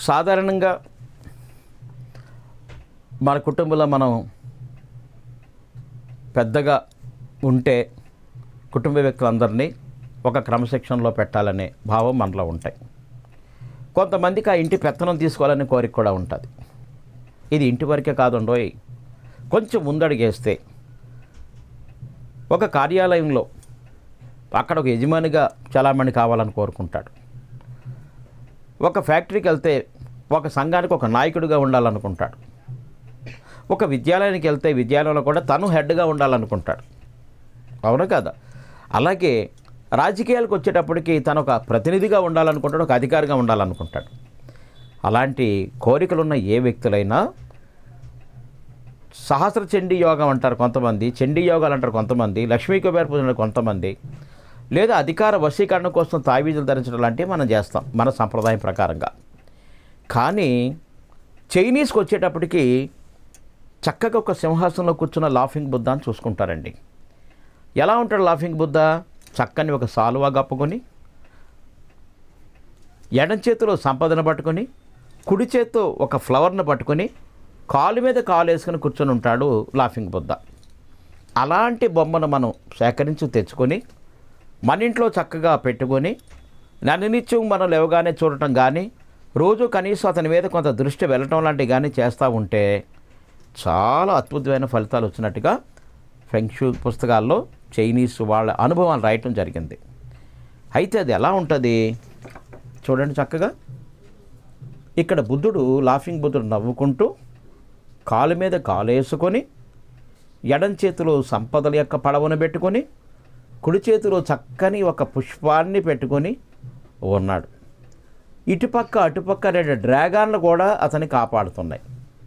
సాధారణంగా మన కుటుంబంలో మనం పెద్దగా ఉంటే కుటుంబ వ్యక్తులందరినీ ఒక క్రమశిక్షణలో పెట్టాలనే భావం మనలో ఉంటాయి. కొంతమందికి ఆ ఇంటి పెత్తనం తీసుకోవాలనే కోరిక కూడా ఉంటుంది. ఇది ఇంటి వరకే కాదండోయ్ కొంచెం ముందడుగేస్తే ఒక కార్యాలయంలో అక్కడ ఒక యజమానిగా చలామణి కావాలని కోరుకుంటాడు. ఒక ఫ్యాక్టరీకి వెళ్తే ఒక సంఘానికి ఒక నాయకుడిగా ఉండాలనుకుంటాడు. ఒక విద్యాలయానికి వెళ్తే విద్యాలయంలో కూడా తను హెడ్గా ఉండాలనుకుంటాడు. అవును కదా? అలాగే రాజకీయాలకు వచ్చేటప్పటికి తను ఒక ప్రతినిధిగా ఉండాలనుకుంటాడు ఒక అధికారిగా ఉండాలనుకుంటాడు. అలాంటి కోరికలున్న ఏ వ్యక్తులైనా సహస్ర చండీ యోగం అంటారు కొంతమంది చండీ యోగాలు అంటారు కొంతమంది లక్ష్మీ కుబేర పూజలు కొంతమంది లేదా అధికార వశీకరణ కోసం తావీజులు ధరించడం లాంటివి మనం చేస్తాం మన సంప్రదాయం ప్రకారంగా. కానీ చైనీస్కి వచ్చేటప్పటికి చక్కగా ఒక సింహాసనంలో కూర్చున్న లాఫింగ్ బుద్ధ అని చూసుకుంటారండి. ఎలా ఉంటాడు లాఫింగ్ బుద్ధ? చక్కని ఒక సాలువా కప్పుకొని ఎడం చేతిలో సంపదను పట్టుకొని కుడి చేత్తో ఒక ఫ్లవర్ను పట్టుకొని కాలు మీద కాలు వేసుకుని కూర్చొని ఉంటాడు లాఫింగ్ బుద్ధ. అలాంటి బొమ్మను మనం సేకరించి తెచ్చుకొని మన ఇంట్లో చక్కగా పెట్టుకొని నన్నునిత్యం మనం లేవగానే చూడటం కానీ రోజు కనీసం అతని మీద కొంత దృష్టి వెళ్ళటం లాంటివి కానీ చేస్తూ ఉంటే చాలా అద్భుతమైన ఫలితాలు వచ్చినట్టుగా ఫెంక్షు పుస్తకాల్లో చైనీస్ వాళ్ళ అనుభవాలు రాయటం జరిగింది. అయితే అది ఎలా ఉంటుంది? చూడండి చక్కగా. ఇక్కడ బుద్ధుడు లాఫింగ్ బుద్ధుడు నవ్వుకుంటూ కాలు మీద కాలు వేసుకొని ఎడం చేతిలో సంపదల యొక్క పడవను పెట్టుకొని కుడి చేతిలో చక్కని ఒక పుష్పాన్ని పెట్టుకొని ఉన్నాడు. ఇటుపక్క అటుపక్క రెండు డ్రాగాన్లు కూడా అతన్ని కాపాడుతున్నాయి.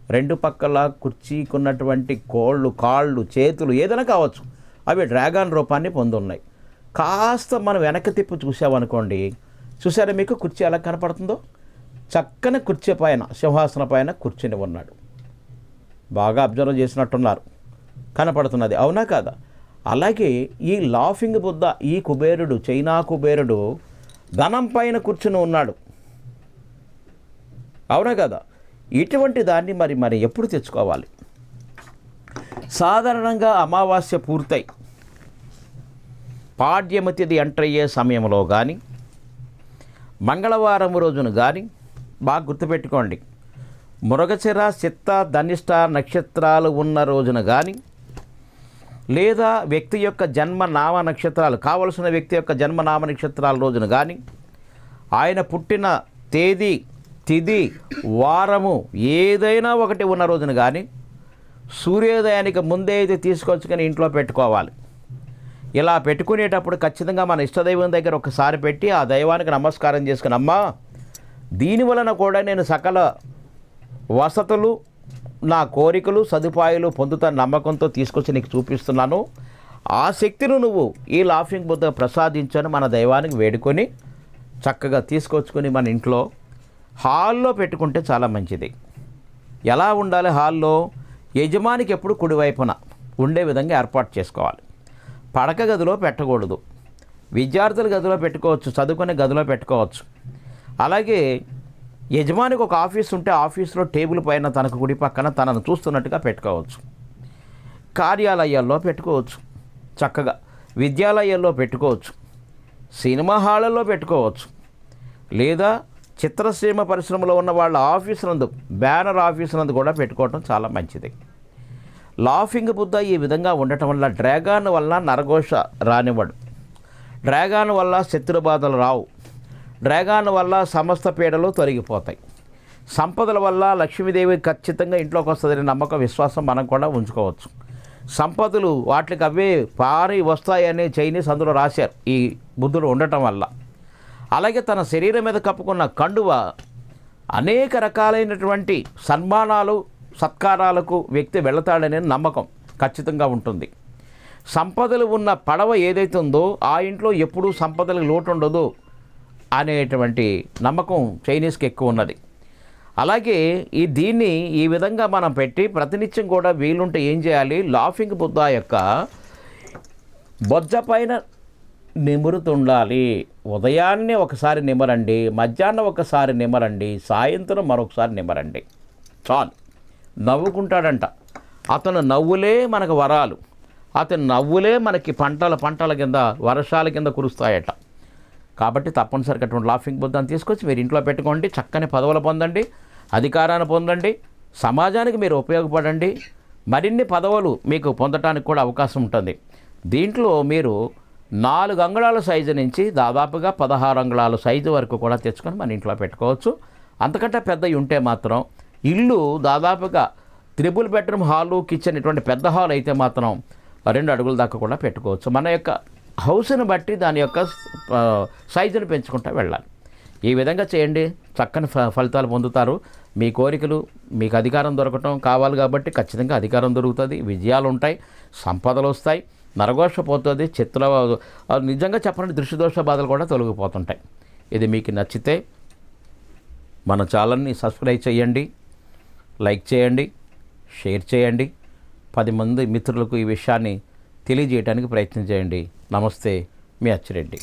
రెండు పక్కల కుర్చీకున్నటువంటి కోళ్ళు కాళ్ళు చేతులు ఏదైనా కావచ్చు అవి డ్రాగన్ రూపాన్ని పొందున్నాయి. కాస్త మనం వెనక్కి తిప్పి చూసామనుకోండి చూసారా మీకు కుర్చీ ఎలా కనపడుతుందో? చక్కని కుర్చీ పైన సింహాసన పైన కూర్చుని ఉన్నాడు. బాగా అబ్జర్వ్ చేసినట్టున్నారు. కనపడుతున్నది. అవునా కాదా? అలాగే ఈ లాఫింగ్ బుద్ధ ఈ కుబేరుడు చైనా కుబేరుడు ధనం పైన కూర్చుని ఉన్నాడు. అవునా కదా? ఇటువంటి దాన్ని మరి మరి ఎప్పుడు తెచ్చుకోవాలి? సాధారణంగా అమావాస్య పూర్తయి పాడ్యమతిది ఎంటర్ అయ్యే సమయంలో కానీ మంగళవారం రోజున కానీ బాగా గుర్తుపెట్టుకోండి. మృగశిర చిత్త ధనిష్ట నక్షత్రాలు ఉన్న రోజున కానీ లేదా వ్యక్తి యొక్క జన్మ నామ నక్షత్రాలు కావలసిన వ్యక్తి యొక్క జన్మ నామ నక్షత్రాల రోజున కానీ ఆయన పుట్టిన తేదీ తిది వారము ఏదైనా ఒకటి ఉన్న రోజున కానీ సూర్యోదయానికి ముందే అయితే తీసుకొచ్చుకొని ఇంట్లో పెట్టుకోవాలి. ఇలా పెట్టుకునేటప్పుడు ఖచ్చితంగా మన ఇష్టదైవం దగ్గర ఒకసారి పెట్టి ఆ దైవానికి నమస్కారం చేసుకుని అమ్మా దీని వలన కూడా నేను సకల వసతులు నా కోరికలు సదుపాయాలు పొందుతా నమ్మకంతో తీసుకొచ్చి నీకు చూపిస్తున్నాను. ఆ శక్తిని నువ్వు ఈ లాఫింగ్ బుద్ధ ప్రసాదించని మన దైవానికి వేడుకొని చక్కగా తీసుకొచ్చుకొని మన ఇంట్లో హాల్లో పెట్టుకుంటే చాలా మంచిది. ఎలా ఉండాలి హాల్లో? యజమానికి ఎప్పుడు కుడివైపున ఉండే విధంగా ఏర్పాటు చేసుకోవాలి. పడక గదిలో పెట్టకూడదు. విద్యార్థుల గదిలో పెట్టుకోవచ్చు చదువుకునే గదిలో పెట్టుకోవచ్చు. అలాగే యజమానికి ఒక ఆఫీస్ ఉంటే ఆఫీస్లో టేబుల్ పైన తనకు కుడి పక్కన తనను చూస్తున్నట్టుగా పెట్టుకోవచ్చు. కార్యాలయాల్లో పెట్టుకోవచ్చు. చక్కగా విద్యాలయాల్లో పెట్టుకోవచ్చు. సినిమా హాళ్ళల్లో పెట్టుకోవచ్చు. లేదా చిత్రసీమ పరిశ్రమలో ఉన్న వాళ్ళ ఆఫీస్ నందు బ్యానర్ ఆఫీస్ నందు కూడా పెట్టుకోవటం చాలా మంచిది. లాఫింగ్ బుద్ధ ఈ విధంగా ఉండటం వల్ల డ్రాగాన్ వల్ల నరఘోష రానివ్వడు. డ్రాగాన్ వల్ల శత్రు బాధలు రావు. డ్రాగాన్ వల్ల సమస్త పీడలు తొలగిపోతాయి. సంపదల వల్ల లక్ష్మీదేవి ఖచ్చితంగా ఇంట్లోకి వస్తుందనే నమ్మకం విశ్వాసం మనం కూడా ఉంచుకోవచ్చు. సంపదలు వాటికి అవే పారి వస్తాయనే చైనీస్ అందులో రాశారు ఈ బుద్ధుడు ఉండటం వల్ల. అలాగే తన శరీరం మీద కప్పుకున్న కండువ అనేక రకాలైనటువంటి సన్మానాలు సత్కారాలకు వ్యక్తి వెళతాడనే నమ్మకం ఖచ్చితంగా ఉంటుంది. సంపదలు ఉన్న పడవ ఏదైతే ఉందో ఆ ఇంట్లో ఎప్పుడూ సంపదలకు లోటు ఉండదు అనేటువంటి నమ్మకం చైనీస్కి ఎక్కువ ఉన్నది. అలాగే ఈ దీన్ని ఈ విధంగా మనం పెట్టి ప్రతినిత్యం కూడా వీలుంటే ఏం చేయాలి? లాఫింగ్ బుద్ధ యొక్క బొజ్జ పైన నిమురుతుండాలి. ఉదయాన్నే ఒకసారి నిమరండి మధ్యాహ్నం ఒకసారి నిమరండి సాయంత్రం మరొకసారి నిమరండి. చాలు. నవ్వుకుంటాడంట. అతను నవ్వులే మనకు వరాలు. అతని నవ్వులే మనకి పంటల పంటల కింద వర్షాల కింద కురుస్తాయట. కాబట్టి తప్పనిసరిగా అటువంటి లాఫింగ్ బుద్ధాన్ని తీసుకొచ్చి మీరు ఇంట్లో పెట్టుకోండి చక్కని పదవులు పొందండి అధికారాన్ని పొందండి సమాజానికి మీరు ఉపయోగపడండి మరిన్ని పదవులు మీకు పొందటానికి కూడా అవకాశం ఉంటుంది. దీంట్లో మీరు నాలుగు అంగుళాల సైజు నుంచి దాదాపుగా పదహారు అంగుళాల సైజు వరకు కూడా తెచ్చుకొని మన ఇంట్లో పెట్టుకోవచ్చు. అంతకంటే పెద్దవి ఉంటే మాత్రం ఇల్లు దాదాపుగా త్రిబుల్ బెడ్రూమ్ హాలు కిచెన్ ఇటువంటి పెద్ద హాల్ అయితే మాత్రం రెండు అడుగుల దాకా కూడా పెట్టుకోవచ్చు. మన యొక్క హౌస్ని బట్టి దాని యొక్క సైజును పెంచుకుంటూ వెళ్ళాలి. ఈ విధంగా చేయండి. చక్కని ఫ ఫలితాలు పొందుతారు. మీ కోరికలు మీకు అధికారం దొరకటం కావాలి కాబట్టి ఖచ్చితంగా అధికారం దొరుకుతుంది. విజయాలు ఉంటాయి సంపదలు వస్తాయి. నరఘోష పోతుంది. చిత్ర నిజంగా చెప్పండి దృష్టిదోష బాధలు కూడా తొలగిపోతుంటాయి. ఇది మీకు నచ్చితే మన ఛానల్ని సబ్స్క్రైబ్ చేయండి. లైక్ చేయండి. షేర్ చేయండి. పది మంది మిత్రులకు ఈ విషయాన్ని తెలియజేయడానికి ప్రయత్నం చేయండి. నమస్తే మీ అచ్చిరెడ్డి.